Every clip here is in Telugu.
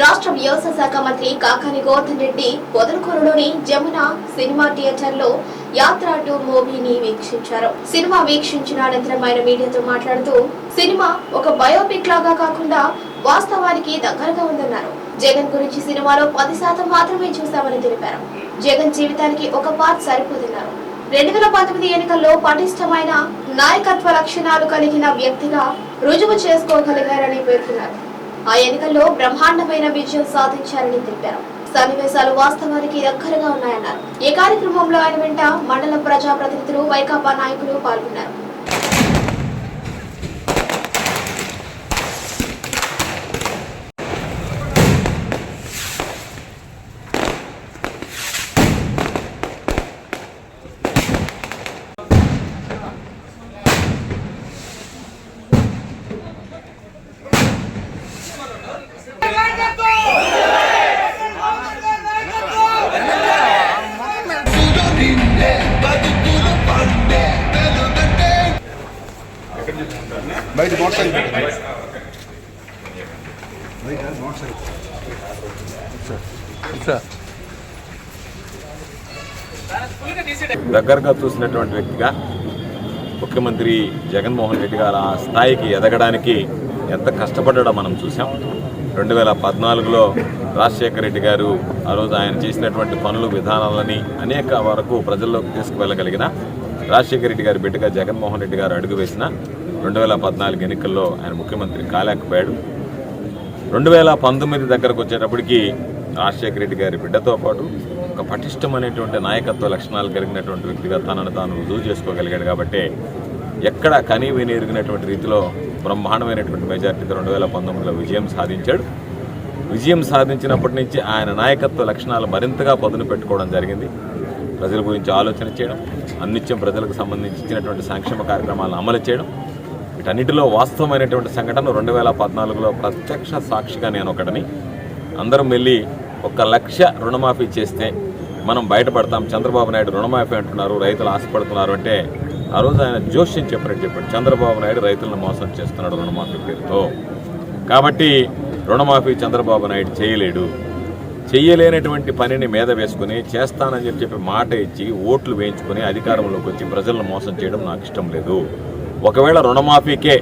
రాష్ట్ర వ్యవసాయ శాఖ మంత్రి కాకాని గోవర్ధన్ రెడ్డి పొదలకూరులోని జమున సినిమా థియేటర్లో యాత్ర టు మూవీని వీక్షించారు. సినిమా వీక్షించిన అనంతరం ఆయన మీడియాతో మాట్లాడుతూ సినిమా ఒక బయోపిక్ లాగా కాకుండా వాస్తవానికి దగ్గరగా ఉందన్నారు. జగన్ గురించి సినిమాలో పది శాతం మాత్రమే చూశామని తెలిపారు. జగన్ జీవితానికి ఒక పార్ట్ సరిపోతున్నారు రెండు వేల పంతొమ్మిది ఎన్నికల్లో పటిష్టమైన నాయకత్వ లక్షణాలు కలిగిన వ్యక్తిగా రుజువు చేసుకోగలిగారని పేర్కొన్నారు. ఆ ఎన్నికల్లో బ్రహ్మాండమైన విజయం సాధించారని తెలిపారు. సన్నివేశాలు వాస్తవానికి దగ్గరగా ఉన్నాయన్నారు. ఈ కార్యక్రమంలో ఆయన వెంట మండల ప్రజాప్రతినిధులు వైకాపా నాయకులు పాల్గొన్నారు. బయట మోటార్ సైకిల్. బయట మోటార్ సైకిల్ దగ్గరగా చూసినటువంటి వ్యక్తిగా ముఖ్యమంత్రి జగన్మోహన్ రెడ్డి గారు ఆ స్థాయికి ఎదగడానికి ఎంత కష్టపడ్డాడో మనం చూసాం రెండు వేల పద్నాలుగులో రాజశేఖర రెడ్డి గారు ఆ రోజు ఆయన చేసినటువంటి పనులు విధానాలని అనేక వరకు ప్రజల్లోకి తీసుకువెళ్ళగలిగిన రాజశేఖర రెడ్డి గారి బిడ్డగా జగన్మోహన్ రెడ్డి గారు అడుగు వేసిన రెండు వేల పద్నాలుగు ఎన్నికల్లో ఆయన ముఖ్యమంత్రి కాలేకపోయాడు. రెండు వేల పంతొమ్మిది దగ్గరకు వచ్చేటప్పటికి రాజశేఖర రెడ్డి గారి బిడ్డతో పాటు ఒక పటిష్టమైనటువంటి నాయకత్వ లక్షణాలు కలిగినటువంటి వ్యక్తిగా తనను తాను రుజువు చేసుకోగలిగాడు కాబట్టి ఎక్కడ కని ఎరిగినటువంటి రీతిలో బ్రహ్మాండమైనటువంటి మెజార్టీతో రెండు వేల పంతొమ్మిదిలో విజయం సాధించాడు. విజయం సాధించినప్పటి నుంచి ఆయన నాయకత్వ లక్షణాలు మరింతగా పదును పెట్టుకోవడం జరిగింది. ప్రజల గురించి ఆలోచన చేయడం అన్నిత్యం ప్రజలకు సంబంధించినటువంటి సంక్షేమ కార్యక్రమాలను అమలు చేయడం వీటన్నిటిలో వాస్తవమైనటువంటి సంఘటన రెండు వేల పద్నాలుగులో ప్రత్యక్ష సాక్షిగా నేను ఒకటిని అందరం వెళ్ళి ఒక లక్ష రుణమాఫీ చేస్తే మనం బయటపడతాం. చంద్రబాబు నాయుడు రుణమాఫీ అంటున్నారు రైతులు ఆశపడుతున్నారు అంటే ఆ రోజు ఆయన జోష్యం చెప్పినట్టు చెప్పాడు. చంద్రబాబు నాయుడు రైతులను మోసం చేస్తున్నాడు రుణమాఫీ పేరుతో. కాబట్టి రుణమాఫీ చంద్రబాబు నాయుడు చేయలేడు. చెయ్యలేనటువంటి పనిని మీద వేసుకుని చేస్తానని చెప్పి చెప్పి మాట ఇచ్చి ఓట్లు వేయించుకుని అధికారంలోకి వచ్చి ప్రజలను మోసం చేయడం నాకు ఇష్టం లేదు. ఒకవేళ రుణమాఫీకే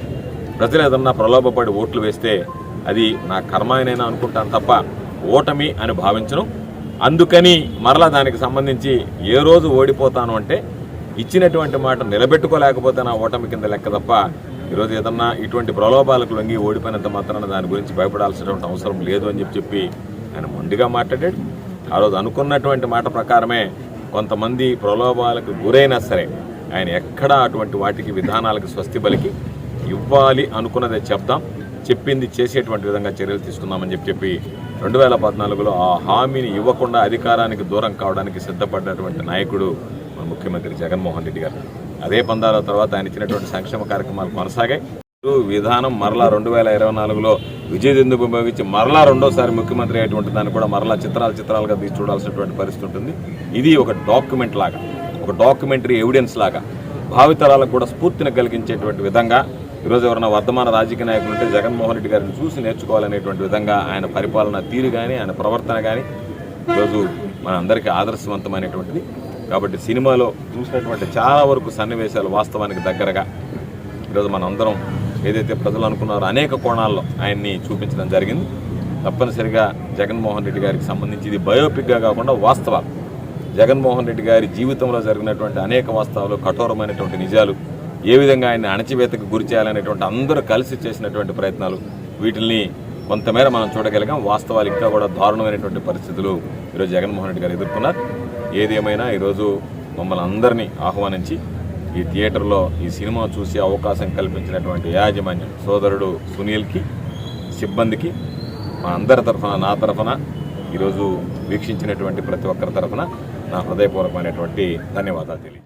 ప్రజలు ఏదన్నా ప్రలోభపడి ఓట్లు వేస్తే అది నా కర్మాయనైనా అనుకుంటాను తప్ప ఓటమి అని భావించను. అందుకని మరలా దానికి సంబంధించి ఏ రోజు ఓడిపోతాను అంటే ఇచ్చినటువంటి మాట నిలబెట్టుకోలేకపోతే నా ఓటమి కింద లెక్క తప్ప ఈరోజు ఏదన్నా ఇటువంటి ప్రలోభాలకు లొంగి ఓడిపోయినంత మాత్రాన దాని గురించి భయపడాల్సినటువంటి అవసరం లేదు అని చెప్పి చెప్పి ఆయన మొండిగా మాట్లాడాడు. ఆ రోజు అనుకున్నటువంటి మాట ప్రకారమే కొంతమంది ప్రలోభాలకు గురైనా సరే ఆయన ఎక్కడా అటువంటి వాటికి విధానాలకు స్వస్తి బలికి ఇవ్వాలి అనుకున్నదే చెప్దాం. చెప్పింది చేసేటువంటి విధంగా చర్యలు తీసుకుందామని చెప్పి చెప్పి రెండు వేల పద్నాలుగులో ఆ హామీని ఇవ్వకుండా అధికారానికి దూరం కావడానికి సిద్ధపడినటువంటి నాయకుడు మన ముఖ్యమంత్రి జగన్మోహన్ రెడ్డి గారు. అదే పందాల తర్వాత ఆయన ఇచ్చినటువంటి సంక్షేమ కార్యక్రమాలు కొనసాగాయి. విధానం మరలా రెండు వేల ఇరవై నాలుగులో విజయదెందుకు ఉపయోగించి మరలా రెండోసారి ముఖ్యమంత్రి అయ్యేటువంటి దాన్ని కూడా మరలా చిత్రాలు చిత్రాలుగా తీసి చూడాల్సినటువంటి పరిస్థితి ఉంటుంది. ఇది ఒక డాక్యుమెంట్ లాగా ఒక డాక్యుమెంటరీ ఎవిడెన్స్ లాగా భావితరాలకు కూడా స్ఫూర్తిని కలిగించేటువంటి విధంగా ఈరోజు ఎవరైనా వర్ధమాన రాజకీయ నాయకులు ఉంటే జగన్మోహన్ రెడ్డి గారిని చూసి నేర్చుకోవాలనేటువంటి విధంగా ఆయన పరిపాలన తీరు కానీ ఆయన ప్రవర్తన కానీ ఈరోజు మన అందరికీ ఆదర్శవంతమైనటువంటిది. కాబట్టి సినిమాలో చూసినటువంటి చాలా వరకు సన్నివేశాలు వాస్తవానికి దగ్గరగా ఈరోజు మన అందరం ఏదైతే ప్రజలు అనుకున్నారో అనేక కోణాల్లో ఆయన్ని చూపించడం జరిగింది. తప్పనిసరిగా జగన్మోహన్ రెడ్డి గారికి సంబంధించి ఇది బయోపిక్గా కాకుండా వాస్తవాలు. జగన్మోహన్ రెడ్డి గారి జీవితంలో జరిగినటువంటి అనేక వాస్తవాలు కఠోరమైనటువంటి నిజాలు ఏ విధంగా ఆయన అణచివేతకు గురి చేయాలనేటువంటి అందరూ కలిసి చేసినటువంటి ప్రయత్నాలు వీటిల్ని కొంతమేర మనం చూడగలిగాం. వాస్తవాలు ఇంకా కూడా దారుణమైనటువంటి పరిస్థితులు ఈరోజు జగన్మోహన్ రెడ్డి గారు ఎదుర్కొన్నారు. ఏదేమైనా ఈరోజు మమ్మల్ని అందరినీ ఆహ్వానించి ఈ థియేటర్లో ఈ సినిమా చూసే అవకాశం కల్పించినటువంటి యాజమాన్యం సోదరుడు సునీల్కి సిబ్బందికి మా అందరి తరఫున నా తరఫున ఈరోజు వీక్షించినటువంటి ప్రతి ఒక్కరి తరఫున నా హృదయపూర్వకమైనటువంటి ధన్యవాదాలు తెలియ